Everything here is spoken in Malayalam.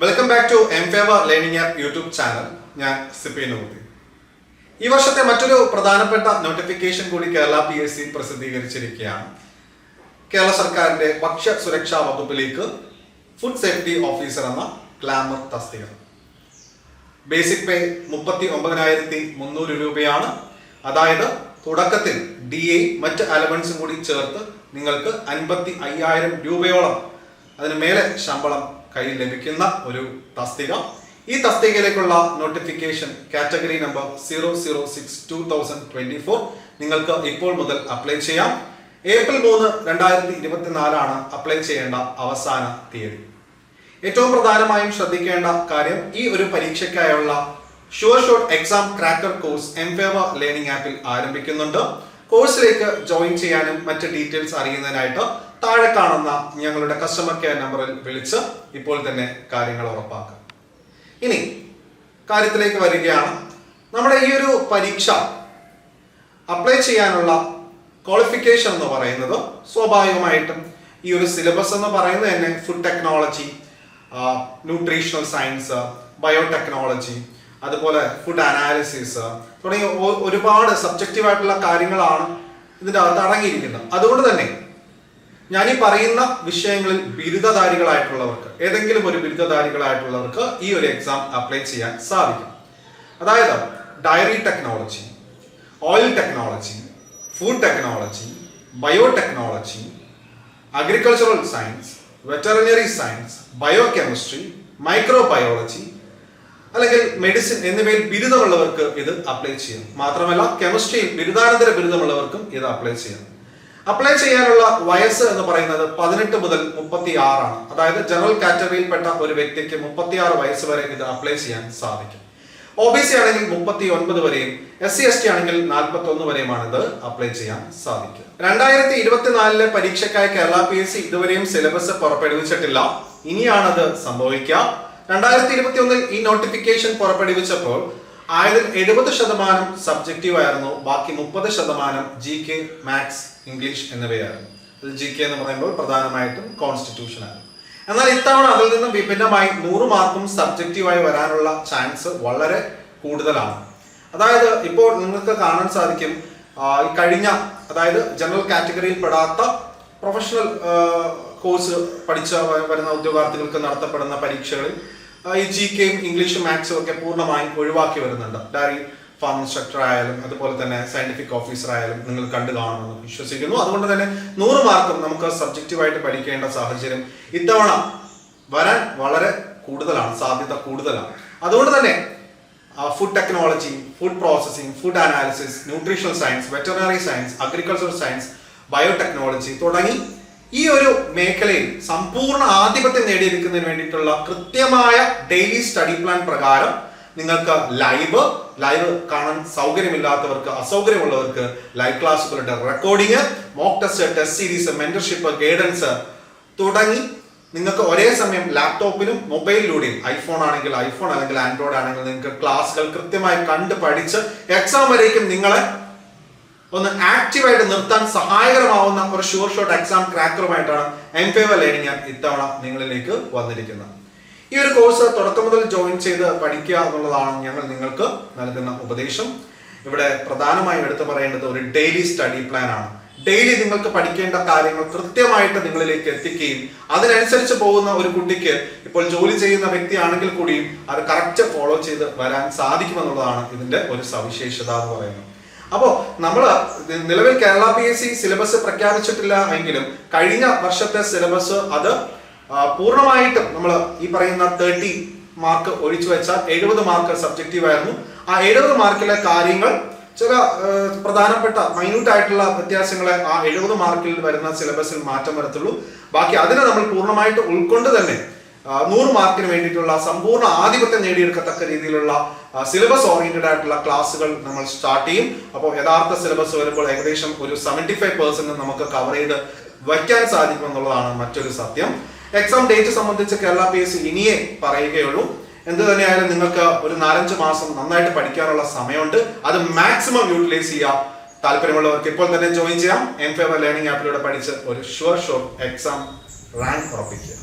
Welcome back to M favour learning app YouTube channel ഞാൻ സിപ്പി നൂതി ഈ വർഷത്തെ മറ്റൊരു പ്രധാനപ്പെട്ട നോട്ടിഫിക്കേഷൻ കൂടി കേരള പി എസ് സി പ്രസിദ്ധീകരിച്ചിരിക്കുകയാണ്. കേരള സർക്കാരിന്റെ ഭക്ഷ്യ സുരക്ഷാ വകുപ്പിലേക്ക് ഫുഡ് സേഫ്റ്റി ഓഫീസർ എന്ന ഗ്ലാമർ തസ്തിക. ബേസിക് പേ മുപ്പത്തി ഒമ്പതിനായിരത്തി മുന്നൂറ് രൂപയാണ്. അതായത് തുടക്കത്തിൽ ഡി എ മറ്റ് അലവൻസും കൂടി ചേർത്ത് നിങ്ങൾക്ക് അൻപത്തി അയ്യായിരം രൂപയോളം അതിന് മേലെ ശമ്പളം കയ്യിൽ ലഭിക്കുന്ന ഒരു തസ്തിക. ഈ തസ്തികയിലേക്കുള്ള notification category number zero zero six two thousand twenty four നിങ്ങൾക്ക് ഇപ്പോൾ മുതൽ അപ്ലൈ ചെയ്യാം. ഏപ്രിൽ മൂന്ന് രണ്ടായിരത്തി ഇരുപത്തിനാലാണ് അപ്ലൈ ചെയ്യേണ്ട അവസാന തീയതി. ഏറ്റവും പ്രധാനമായും ശ്രദ്ധിക്കേണ്ട കാര്യം ഈ ഒരു പരീക്ഷയ്ക്കായുള്ള sure shot exam cracker course M favour learning ആപ്പിൽ ആരംഭിക്കുന്നുണ്ട്. കോഴ്സിലേക്ക് ജോയിൻ ചെയ്യാനും മറ്റ് ഡീറ്റെയിൽസ് അറിയുന്നതിനായിട്ട് താഴെ കാണുന്ന ഞങ്ങളുടെ കസ്റ്റമർ കെയർ നമ്പറിൽ വിളിച്ച് ഇപ്പോൾ തന്നെ കാര്യങ്ങൾ ഉറപ്പാക്കാം. ഇനി കാര്യത്തിലേക്ക് വരികയാണ്. നമ്മുടെ ഈ ഒരു പരീക്ഷ അപ്ലൈ ചെയ്യാനുള്ള ക്വാളിഫിക്കേഷൻ എന്ന് പറയുന്നത് സ്വാഭാവികമായിട്ടും ഈ ഒരു സിലബസ് എന്ന് പറയുന്നത് തന്നെ food technology nutritional science biotechnology അതുപോലെ ഫുഡ് അനാലിസിസ് തുടങ്ങിയ ഒരുപാട് സബ്ജക്റ്റീവ് ആയിട്ടുള്ള കാര്യങ്ങളാണ് ഇതിന്റെ അകത്ത് അടങ്ങിയിരിക്കുന്നത്. അതുകൊണ്ട് തന്നെ ഞാൻ ഈ പറയുന്ന വിഷയങ്ങളിൽ ബിരുദധാരികളായിട്ടുള്ളവർക്ക് ഏതെങ്കിലും ഒരു ബിരുദധാരികളായിട്ടുള്ളവർക്ക് ഈ ഒരു എക്സാം അപ്ലൈ ചെയ്യാൻ സാധിക്കും. അതായത് dairy technology oil technology food technology bio technology agricultural science veterinary science bio chemistry microbiology അല്ലെങ്കിൽ മെഡിസിൻ എന്നിവയിൽ ബിരുദമുള്ളവർക്ക് ഇത് അപ്ലൈ ചെയ്യാം. മാത്രമല്ല കെമിസ്ട്രിയിൽ ബിരുദാനന്തര ബിരുദമുള്ളവർക്കും ഇത് അപ്ലൈ ചെയ്യാം. അപ്ലൈ ചെയ്യാനുള്ള വയസ്സ് എന്ന് പറയുന്നത് പതിനെട്ട് മുതൽ മുപ്പത്തി ആറാണ് അതായത് ജനറൽ കാറ്റഗറിയിൽപ്പെട്ട ഒരു വ്യക്തിക്ക് മുപ്പത്തി ആറ് വയസ്സ് വരെ ഇത് അപ്ലൈ ചെയ്യാൻ സാധിക്കും. ഒ ബി സി ആണെങ്കിൽ മുപ്പത്തി ഒൻപത് വരെയും എസ് സി എസ് ടി ആണെങ്കിൽ നാൽപ്പത്തി ഒന്ന് വരെയുമാണ് ഇത് അപ്ലൈ ചെയ്യാൻ സാധിക്കുക. രണ്ടായിരത്തി ഇരുപത്തിനാലിലെ പരീക്ഷയ്ക്കായി കേരള പി എസ് സി ഇതുവരെയും സിലബസ് പുറപ്പെടുവിച്ചിട്ടില്ല. ഇനിയാണത് സംഭവിക്കുക. രണ്ടായിരത്തി ഇരുപത്തി ഒന്നിൽ ഈ നോട്ടിഫിക്കേഷൻ പുറപ്പെടുവിച്ചപ്പോൾ ആയതിൽ എഴുപത് ശതമാനം സബ്ജക്റ്റീവ് ആയിരുന്നു. ബാക്കി മുപ്പത് ശതമാനം ജി കെ മാത്സ് ഇംഗ്ലീഷ് എന്നിവയായിരുന്നു. ജി കെ എന്ന് പറയുമ്പോൾ പ്രധാനമായിട്ടും കോൺസ്റ്റിറ്റ്യൂഷൻ ആണ്. എന്നാൽ ഇത്തവണ അതിൽ നിന്നും വിഭിന്നമായി നൂറ് മാർക്കും സബ്ജക്റ്റീവായി വരാനുള്ള ചാൻസ് വളരെ കൂടുതലാണ്. അതായത് ഇപ്പോൾ നിങ്ങൾക്ക് കാണാൻ സാധിക്കും കഴിഞ്ഞ അതായത് ജനറൽ കാറ്റഗറിയിൽ പെടാത്ത പ്രൊഫഷണൽ കോഴ്സ് പഠിച്ച വരുന്ന ഉദ്യോഗാർത്ഥികൾക്ക് നടത്തപ്പെടുന്ന പരീക്ഷകളിൽ ഈ ജി കെയും ഇംഗ്ലീഷും മാത്സും ഒക്കെ പൂർണമായും ഒഴിവാക്കി വരുന്നുണ്ട്. ഡയറി ഫാം ഇൻസ്ട്രക്ടർ ആയാലും അതുപോലെ തന്നെ സയന്റിഫിക് ഓഫീസർ ആയാലും നിങ്ങൾ കണ്ടു കാണുമെന്ന് വിശ്വസിക്കുന്നു. അതുകൊണ്ട് തന്നെ നൂറ് മാർക്കും നമുക്ക് സബ്ജക്റ്റീവായിട്ട് പഠിക്കേണ്ട സാഹചര്യം ഇത്തവണ വരാൻ വളരെ കൂടുതലാണ് സാധ്യത കൂടുതലാണ്. അതുകൊണ്ട് തന്നെ food technology food processing food analysis nutritional science veterinary science agriculture science biotechnology തുടങ്ങി ഈ ഒരു മേഖലയിൽ സമ്പൂർണ ആധിപത്യം നേടിയെടുക്കുന്നതിന് വേണ്ടിയിട്ടുള്ള കൃത്യമായ ഡെയിലി സ്റ്റഡി പ്ലാൻ പ്രകാരം നിങ്ങൾക്ക് ലൈവ് ലൈവ് കാണാൻ സൗകര്യമില്ലാത്തവർക്ക് അസൗകര്യമുള്ളവർക്ക് live ക്ലാസ്സുകളുടെ recording mock test test series mentorship guidance തുടങ്ങി നിങ്ങൾക്ക് ഒരേ സമയം ലാപ്ടോപ്പിലും മൊബൈലിലൂടെയും ഐഫോൺ ആണെങ്കിൽ ഐഫോൺ അല്ലെങ്കിൽ ആൻഡ്രോയിഡ് ആണെങ്കിൽ നിങ്ങൾക്ക് ക്ലാസ്സുകൾ കൃത്യമായി കണ്ട് പഠിച്ച് എക്സാം വരേക്കും നിങ്ങളെ ഒന്ന് ആക്റ്റീവായിട്ട് നിർത്താൻ സഹായകരമാവുന്ന ഒരു ഷുവർ ഷോട്ട് എക്സാം ക്രാക്കറുമായിട്ടാണ് എം ഫേവർ ലേണിംഗ് ആപ്പ് ഇത്തവണ നിങ്ങളിലേക്ക് വന്നിരിക്കുന്നത്. ഈ ഒരു കോഴ്സ് തുടക്കം മുതൽ ജോയിൻ ചെയ്ത് പഠിക്കുക എന്നുള്ളതാണ് ഞങ്ങൾ നിങ്ങൾക്ക് നൽകുന്ന ഉപദേശം. ഇവിടെ പ്രധാനമായും എടുത്തു പറയേണ്ടത് ഒരു ഡെയിലി സ്റ്റഡി പ്ലാൻ ആണ്. ഡെയിലി നിങ്ങൾക്ക് പഠിക്കേണ്ട കാര്യങ്ങൾ കൃത്യമായിട്ട് നിങ്ങളിലേക്ക് എത്തിക്കുകയും അതിനനുസരിച്ച് പോകുന്ന ഒരു കുട്ടിക്ക് ഇപ്പോൾ ജോലി ചെയ്യുന്ന വ്യക്തിയാണെങ്കിൽ കൂടിയും അത് കറക്റ്റ് ഫോളോ ചെയ്ത് വരാൻ സാധിക്കുമെന്നുള്ളതാണ് ഇതിന്റെ ഒരു സവിശേഷത എന്ന് പറയുന്നത്. അപ്പോ നമ്മൾ നിലവിൽ Kerala P S C syllabus പ്രഖ്യാപിച്ചിട്ടില്ല എങ്കിലും കഴിഞ്ഞ വർഷത്തെ സിലബസ് അത് പൂർണമായിട്ടും നമ്മൾ ഈ പറയുന്ന തേർട്ടി മാർക്ക് ഒഴിച്ചു വെച്ചാൽ എഴുപത് മാർക്ക് സബ്ജക്റ്റീവ് ആയിരുന്നു. ആ എഴുപത് മാർക്കിലെ കാര്യങ്ങൾ ചില പ്രധാനപ്പെട്ട മൈന്യൂട്ട് ആയിട്ടുള്ള വ്യത്യാസങ്ങളെ ആ എഴുപത് മാർക്കിൽ വരുന്ന സിലബസിൽ മാറ്റം വരത്തുള്ളൂ. ബാക്കി അതിനെ നമ്മൾ പൂർണമായിട്ട് ഉൾക്കൊണ്ട് തന്നെ നൂറ് മാർക്കിന് വേണ്ടിയിട്ടുള്ള സമ്പൂർണ ആധിപത്യം നേടിയെടുക്കത്തക്ക രീതിയിലുള്ള സിലബസ് ഓറിയന്റഡ് ആയിട്ടുള്ള ക്ലാസ്സുകൾ നമ്മൾ സ്റ്റാർട്ട് ചെയ്യും. അപ്പോൾ യഥാർത്ഥ സിലബസ് വരുമ്പോൾ ഏകദേശം ഒരു സെവന്റി ഫൈവ് പെർസെന്റ് നമുക്ക് കവർ ചെയ്ത് വയ്ക്കാൻ സാധിക്കുമെന്നുള്ളതാണ് മറ്റൊരു സത്യം. എക്സാം ഡേറ്റ് സംബന്ധിച്ച് കേരള പി എസ് ഇനിയേ പറയുകയുള്ളൂ. എന്ത് തന്നെയായാലും നിങ്ങൾക്ക് ഒരു നാലഞ്ച് മാസം നന്നായിട്ട് പഠിക്കാനുള്ള സമയമുണ്ട്. അത് മാക്സിമം യൂട്ടിലൈസ് ചെയ്യാം. താല്പര്യമുള്ളവർക്ക് ഇപ്പോൾ തന്നെ ജോയിൻ ചെയ്യാം. എം ഫേവർ ലേണിംഗ് ആപ്പിലൂടെ പഠിച്ച് ഒരു ഷുവർ ഷുവർ എക്സാം റാങ്ക് ഉറപ്പിക്കുക.